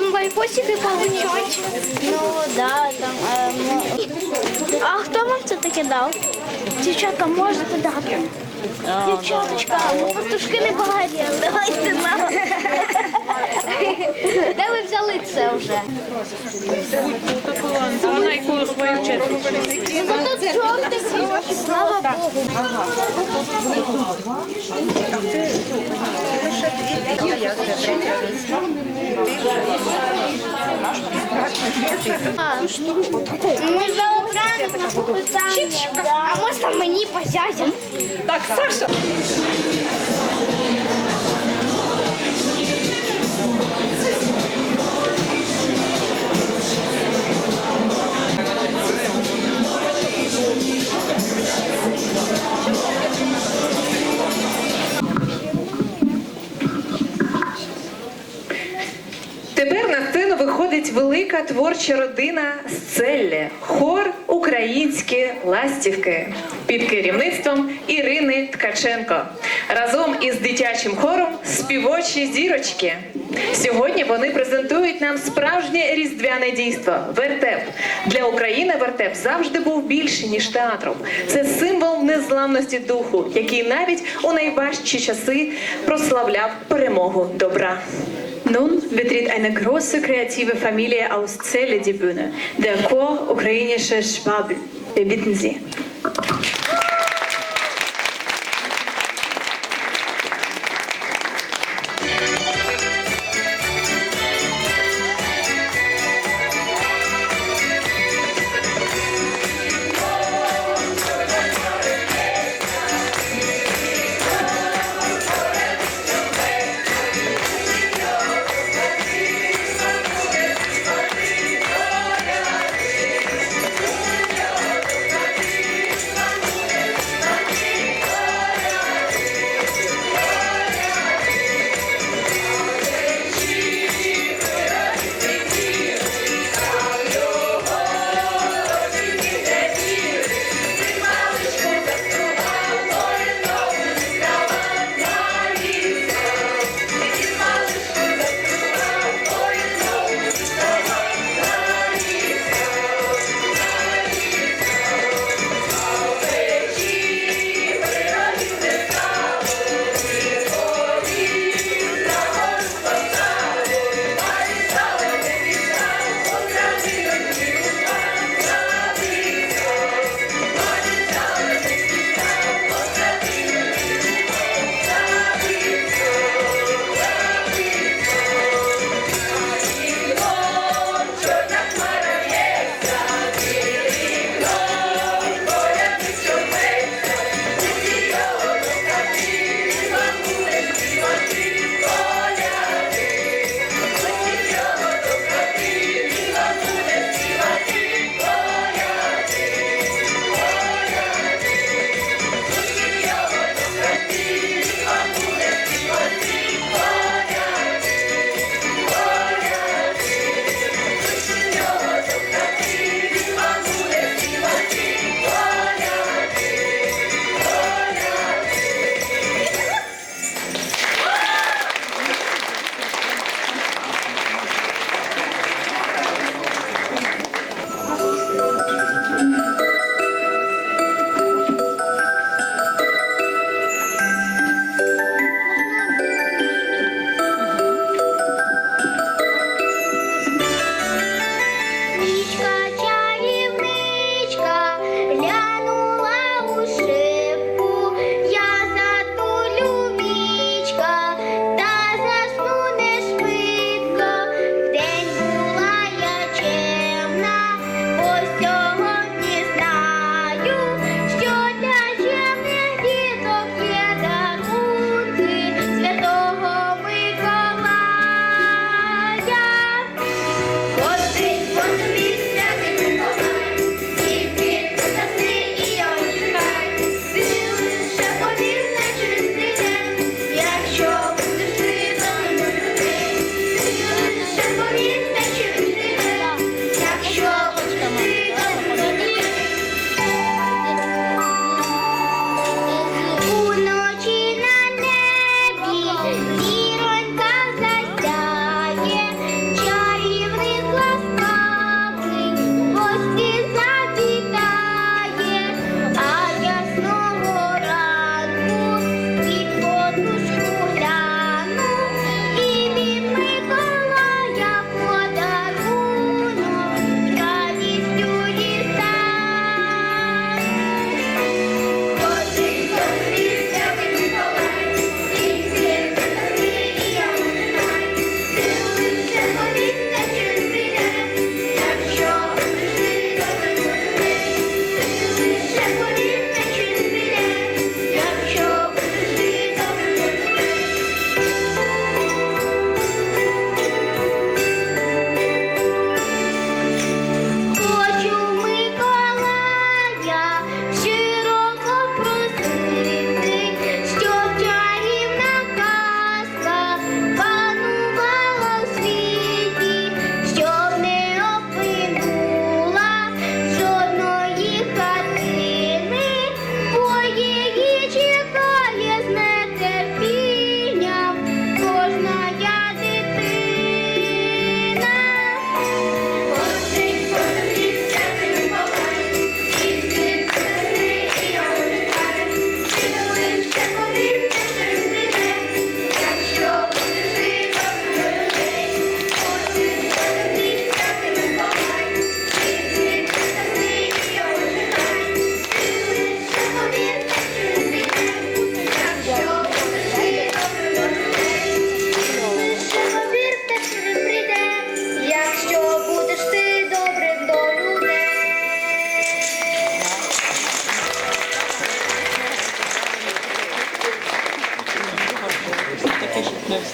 ми будемо лайкосики получати. Ну, да, там. ну. А хто вам це таке дав? Дівчатка, можете дати? Дівчаточка, ну пастушки не багаті, давайте нам. Де ви взяли це вже? Вона яку свою. Зато чорти гроші, слава Богу. Ми за на попитання. А можна мені позязя? Так, Саша. Сцену виходить велика творча родина Сцелле, хор Українські ластівки під керівництвом Ірини Ткаченко. Разом із дитячим хором співочі зірочки. Сьогодні вони презентують нам справжнє різдвяне дійство вертеп. Для України вертеп завжди був більше ніж театром. Це символ незламності духу, який навіть у найважчі часи прославляв перемогу добра. Nun betritt eine große kreative Familie aus Celle die Bühne, der Chor Ukrainische Schwabel. Wir bitten Sie.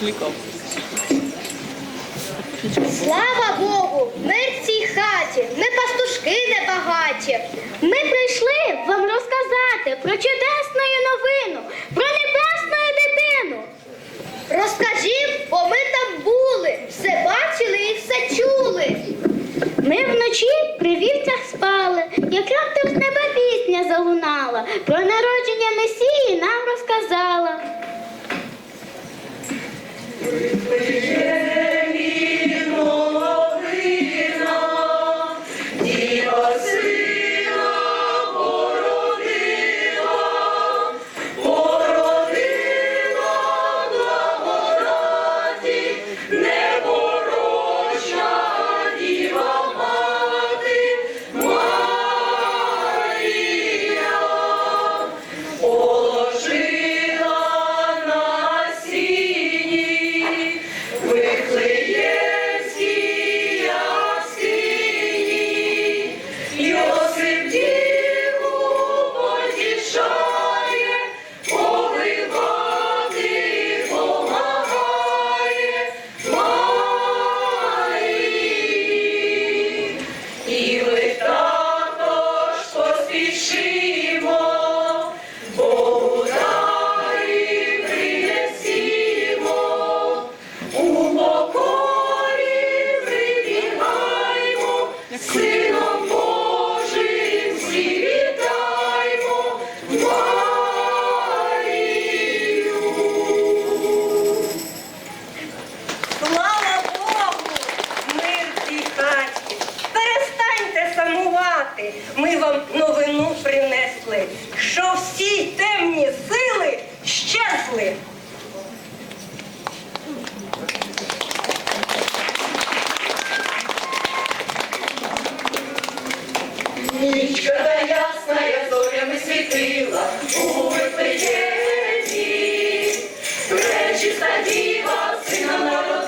Слава самувати. Ми вам новину принесли, що всі темні сили щезли. Нічка та ясна, я зорями світила у Вифлеємі. Пречиста діва сина народила,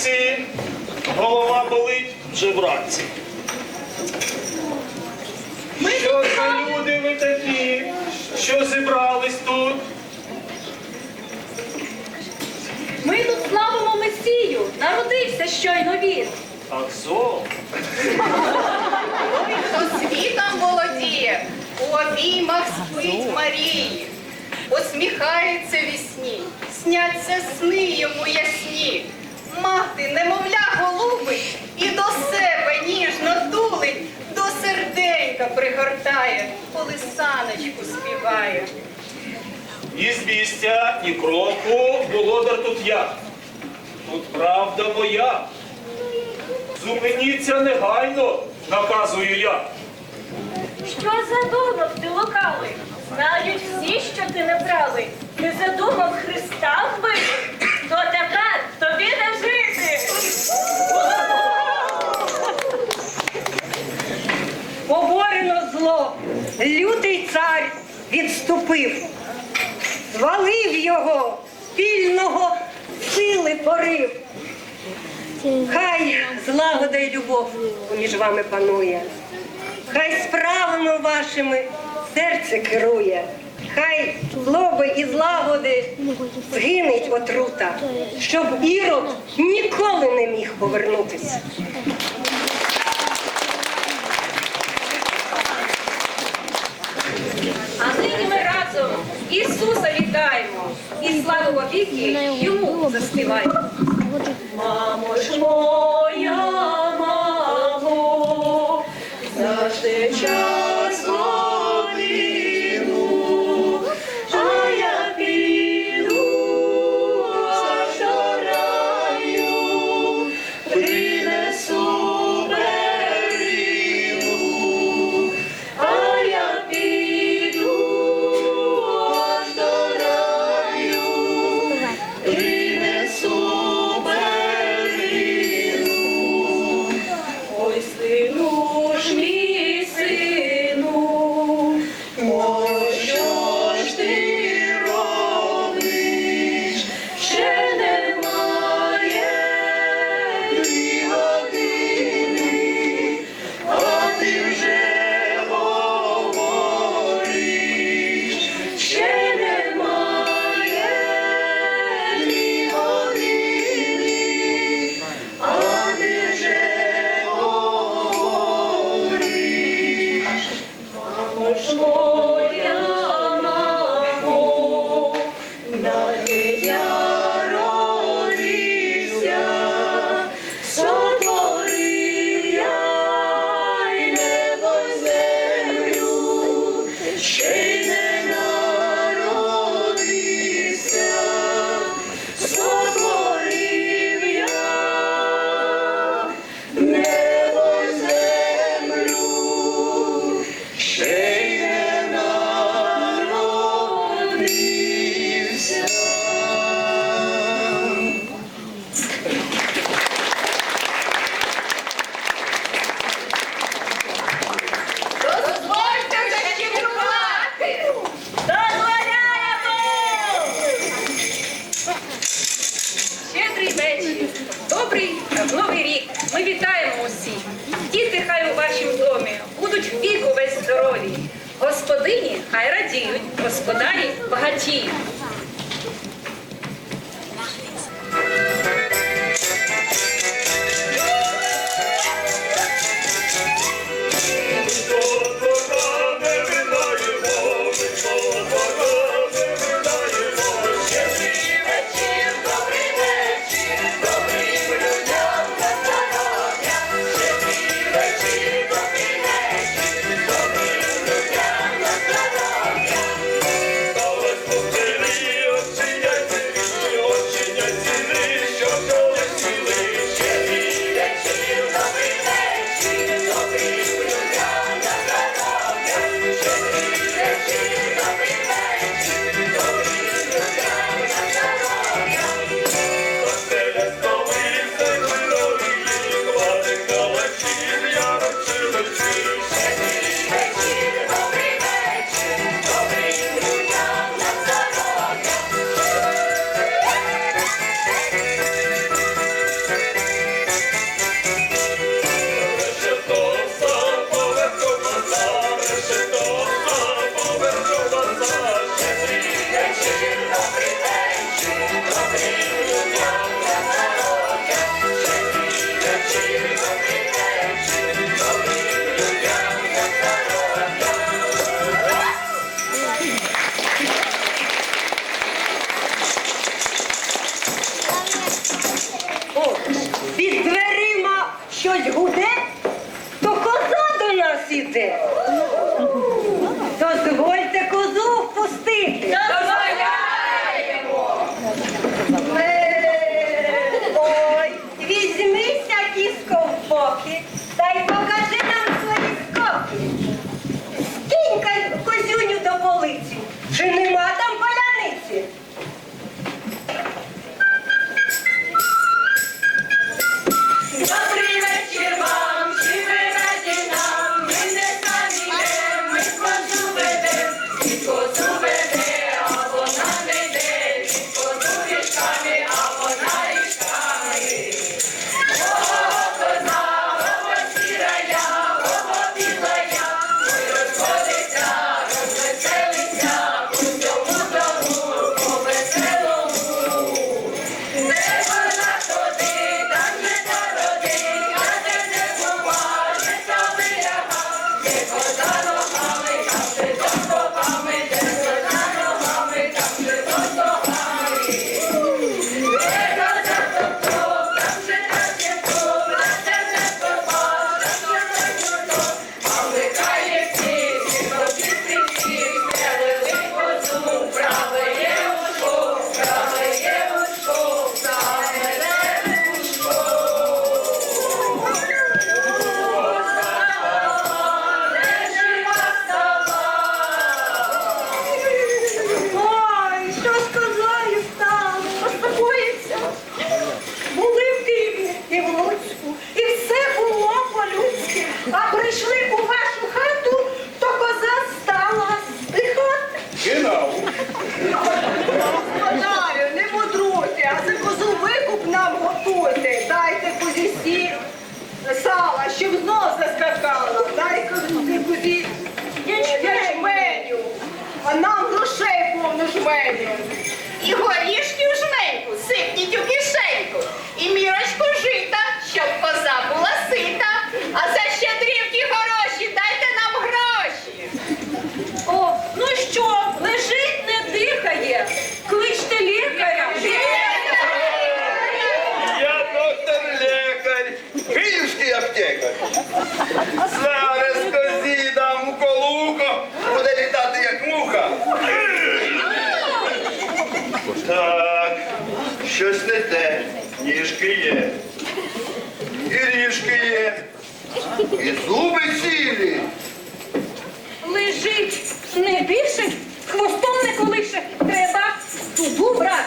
танці, голова болить вже вранці. Що за люди ви такі, що зібрались тут? Ми тут славимо Месію. Народився щойно він. Так зо. Хто світом володіє, у обіймах спить Марії, посміхається вісні, сняться сни йому ясні. Мати, немовля голубить і до себе ніжно тулить, до серденька пригортає, коли саночку співає. Ні звістя, ні кроку, володар тут я. Тут правда моя. Зупиніться негайно, наказую я. Що задумав ти лукавий? Знають всі, що ти не правий. Ти задумав Христа вбити, лютий цар відступив, звалив його, пільного сили порив. Хай злагода й любов між вами панує, хай справами вашими серце керує, хай злоби і злагоди згинеть отрута, щоб ірод ніколи не міг повернутися. і славу віки йому заспівають. Мамо ж мой,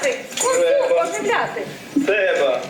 оживляти. Оживляти. Треба.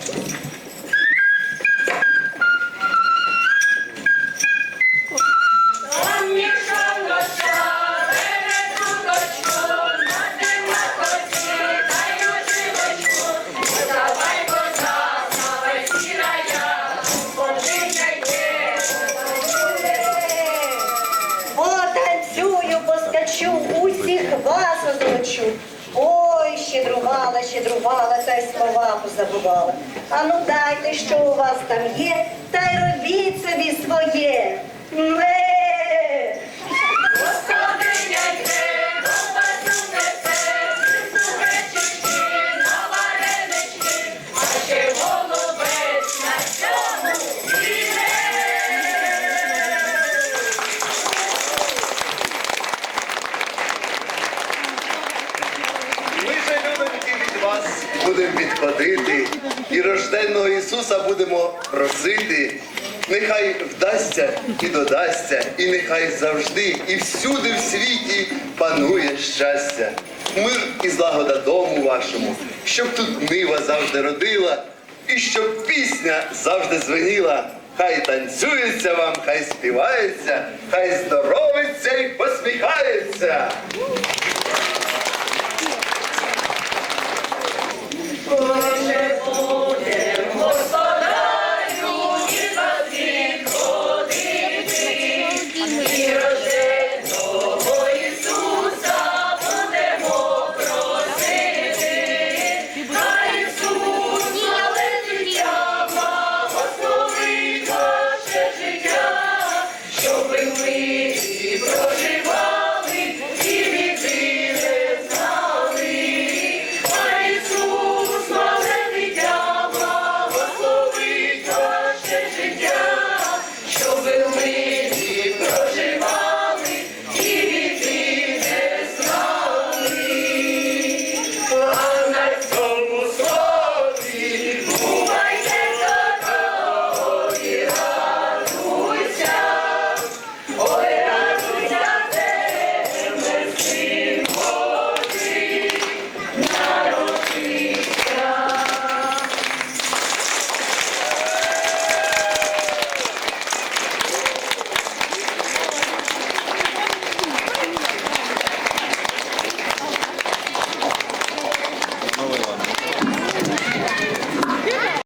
Нехай вдасться і додасться, і нехай завжди і всюди в світі панує щастя. Мир і злагода дому вашому, щоб тут нива завжди родила, і щоб пісня завжди звеніла. Хай танцюється вам, хай співається, хай здоровиться і посміхається.